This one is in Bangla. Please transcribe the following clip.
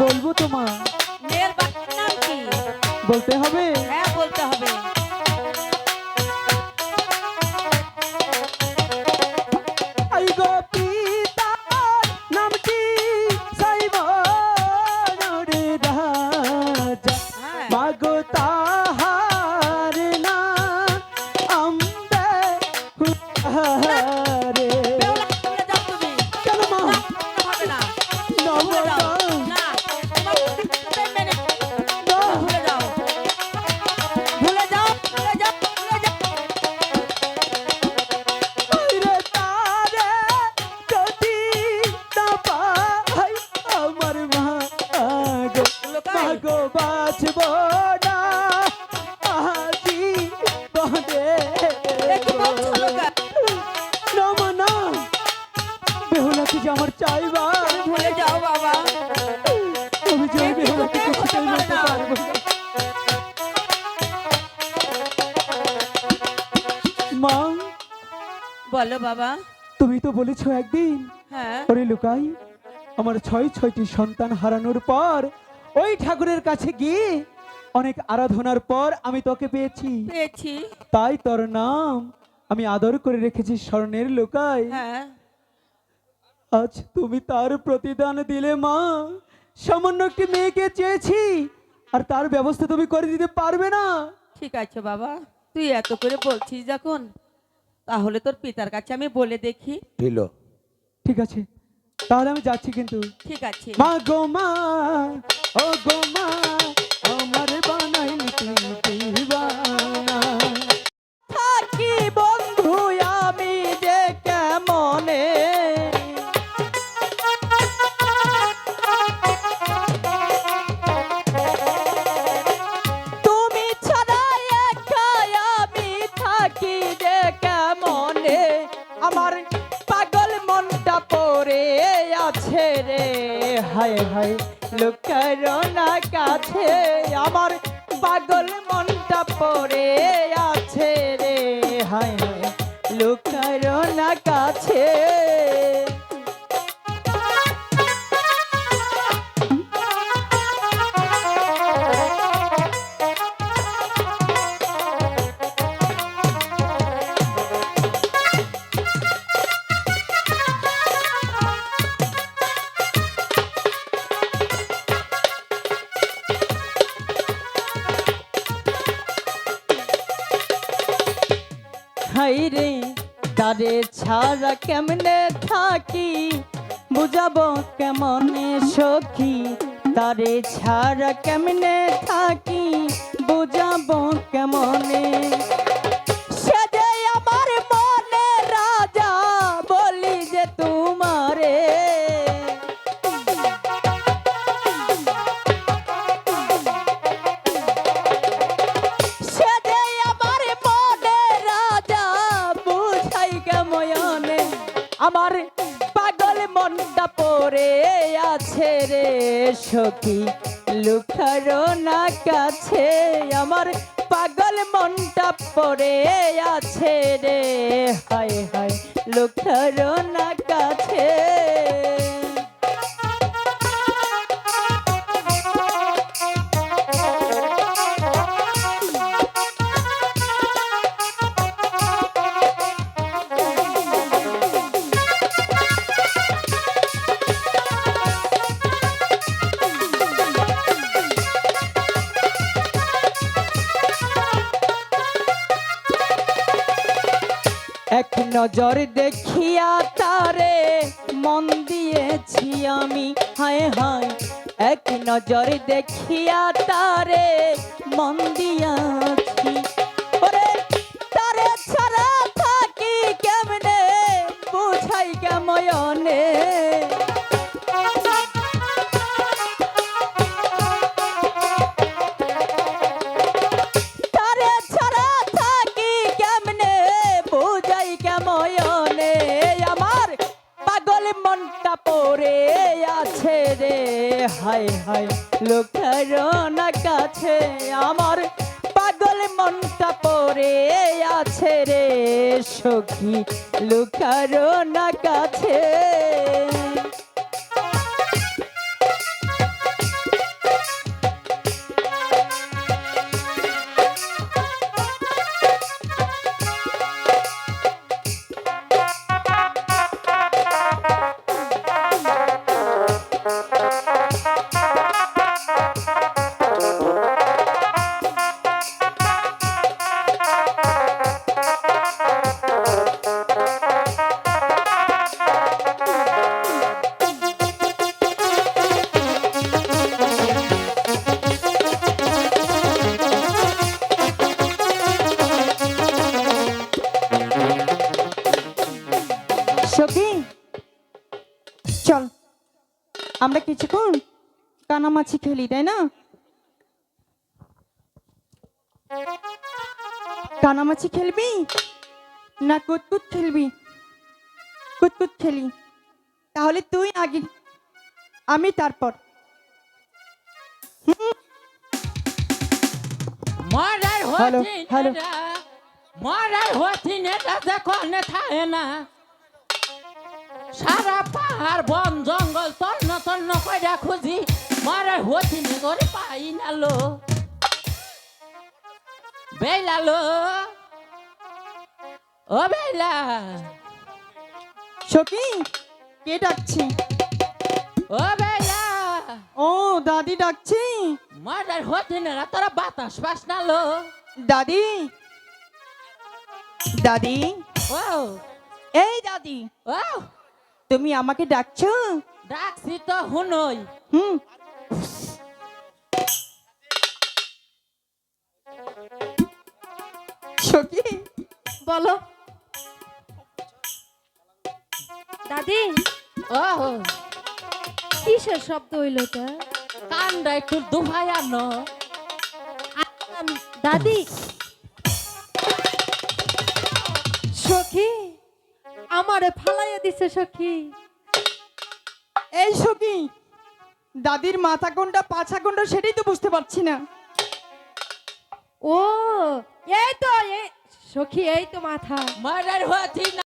বলব তো মা মেয়ের বাবার নাম কি? বলতে হবে? মাগো বাঁচব না। আজি বনে যে আমার চাইবা ভুলে যাও বাবা। আমি যে বেহুলাকে। পারব মা বলো বাবা। তুমি তো বলেছ একদিন হ্যাঁ। ওরে লুকাই আমার ছয় ছয়টি সন্তান হারানোর পর ওই ঠাকুরের কাছে গিয়ে অনেক আরাধনার পর আমি তোকে পেয়েছি। পেয়েছি। তাই তোর নাম আমি আদর করে রেখেছি স্বর্ণের লোকায়। হ্যাঁ। আজ তুমি তার প্রতিদান দিলে মা। সামান্য একটি মেয়েকে চেয়েছি আর তার ব্যবস্থা তুমি করে দিতে পারবে না। ঠিক আছে বাবা তুই এত করে বলছিস যখন তাহলে তোর পিতার কাছে আমি বলে দেখি। দিল ঠিক আছে। তাহলে আমি যাচ্ছি কিন্তু। ঠিক আছে। মা গো মা ও গো মা। আমার পাগল মনটা পড়ে আছে রে হায় হায় লোকের না কাছে। হাইরে তারে ছাড়া কেমনে থাকি? বুঝাবো কেমনে সখী? তারে ছাড়া কেমনে থাকি? বুঝাবো কেমনে সখী লুখারো না কাছে, আমার পাগল মনটা পড়ে আছে রে। হায় হায় লুখারো না কাছে। এক নজর দেখিয়া তারে মন দিয়েছি আমি। হায় হায়। এক নজর দেখিয়া তারে মন দিয়াছি। আছে রে সখী লুকারো না কাছে। আমরা কিছুক্ষণ কানামাছি খেলি তাই না? কানামাছি খেলবি না কুতকুত খেলবি? কুতকুত খেলি। তাহলে তুই আগে আমি তারপর। মরার হ্যালো, হতি হ্যালো। মরার হতি নেটা দেখো নে থাকে না সারা পাহাড় বন জঙ্গল তন্ন তন্ন কইরা খুঁজি। মরার হতি নে করে পাই না লো। বেলা লো। ও বেলা। সখী কে ডাকছি? ও বেলা। ও দাদি ডাকছি। মরার হতি নেরা তোরা বাতাস পাস না লো। দাদি। দাদি। ও। এই দাদি। ও। তুমি আমাকে ডাকছো? ডাকছি তো হুনই হুম। সখী বলো। দাদি ও। কিসের শব্দ হইল এটা? কানটা একটু দুভাই আনো। দাদি আমারে ফালাইয়া দিছে সখী। এই সখী, দাদির মাথা কোনটা পাছা কোনটা সেটাই তো বুঝতে পারছি না। ও, এই তো সখি, এই তো মাথা। মারার হতি